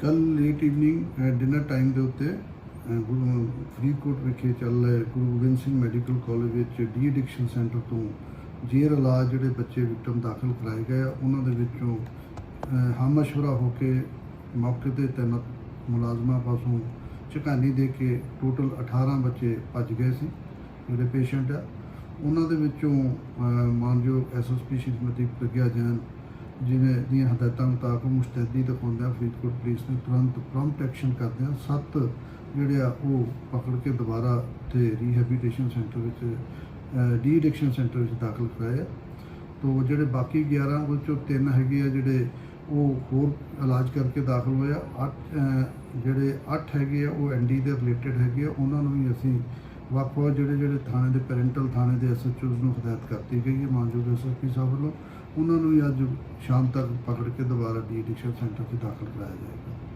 ਕੱਲ late evening dinner time ਦੇ ਉੱਤੇ ਗੁਰੂ ਫਰੀਦਕੋਟ ਵਿਖੇ ਚੱਲ ਰਹੇ ਗੁਰੂ ਗੋਬਿੰਦ ਸਿੰਘ ਮੈਡੀਕਲ ਕਾਲਜ ਵਿੱਚ ਡੀ ਐਡਿਕਸ਼ਨ ਸੈਂਟਰ ਤੋਂ ਜੇਰ ਇਲਾਜ ਜਿਹੜੇ ਬੱਚੇ ਵਿਕਟਮ ਦਾਖਲ ਕਰਾਏ ਗਏ ਆ ਉਹਨਾਂ ਦੇ ਵਿੱਚੋਂ ਹਮਸ਼ਵਰਾ ਹੋ ਕੇ ਮੌਕੇ ਤੇ ਤੈਨਾਤ ਮੁਲਾਜ਼ਮਾਂ ਪਾਸੋਂ ਝਕਾਨੀ ਦੇ ਕੇ ਟੋਟਲ 18 ਬੱਚੇ ਭੱਜ ਗਏ ਸੀ ਜਿਹੜੇ ਪੇਸ਼ੈਂਟ ਆ। ਉਹਨਾਂ ਦੇ ਵਿੱਚੋਂ ਅਹ, ਮਾਨਯੋਗ ਐਸਐਸਪੀ ਸ਼੍ਰੀਮਤੀ ਪ੍ਰਗਿਆ ਜੈਨ ਜਿਵੇਂ ਦੀਆਂ ਹਦਾਇਤਾਂ ਮੁਤਾਬਕ ਮੁਸਤੈਦੀ ਦਿਖਾਉਂਦਿਆਂ ਫਰੀਦਕੋਟ ਪੁਲਿਸ ਨੇ ਤੁਰੰਤ ਪ੍ਰੰਪਟ ਐਕਸ਼ਨ ਕਰਦਿਆਂ ਸੱਤ ਜਿਹੜੇ ਆ ਉਹ ਪਕੜ ਕੇ ਦੁਬਾਰਾ ਤੇ ਰੀਹੈਬਿਲਿਟੇਸ਼ਨ ਸੈਂਟਰ ਵਿੱਚ ਡੀ ਐਡਿਕਸ਼ਨ ਸੈਂਟਰ ਵਿੱਚ ਦਾਖਲ ਕਰਾਏ ਆ ਤੋ ਜਿਹੜੇ ਬਾਕੀ 11 ਉਹ ਚੋਂ ਤਿੰਨ ਹੈਗੇ ਆ ਜਿਹੜੇ ਉਹ ਹੋਰ ਇਲਾਜ ਕਰਕੇ ਦਾਖਲ ਹੋਏ ਆ। ਅੱਠ ਜਿਹੜੇ 8 ਹੈਗੇ ਆ, ਉਹ ਐਨਡੀ ਦੇ ਰਿਲੇਟਡ ਹੈਗੇ ਆ। ਉਹਨਾਂ ਨੂੰ ਵੀ ਅਸੀਂ ਵੱਖ-ਵੱਖ ਜਿਹੜੇ ਜਿਹੜੇ ਥਾਣੇ ਦੇ ਪੈਰੈਂਟਲ ਥਾਣੇ ਦੇ ਐਸਐਚਓਜ਼ ਨੂੰ ਹਦਾਇਤ ਕਰਤੀ ਗਈ ਹੈ। ਮਾਨਯੋਗ ਐਸਐਸਪੀ ਸਾਹਿਬ ਵੱਲੋਂ। ਉਹਨਾਂ ਨੂੰ ਵੀ ਅੱਜ ਸ਼ਾਮ ਤੱਕ ਪਕੜ ਕੇ ਦੁਬਾਰਾ ਡੀ ਐਡਿਕਸ਼ਨ ਸੈਂਟਰ 'ਚ ਦਾਖਲ ਕਰਾਇਆ ਜਾਏਗਾ।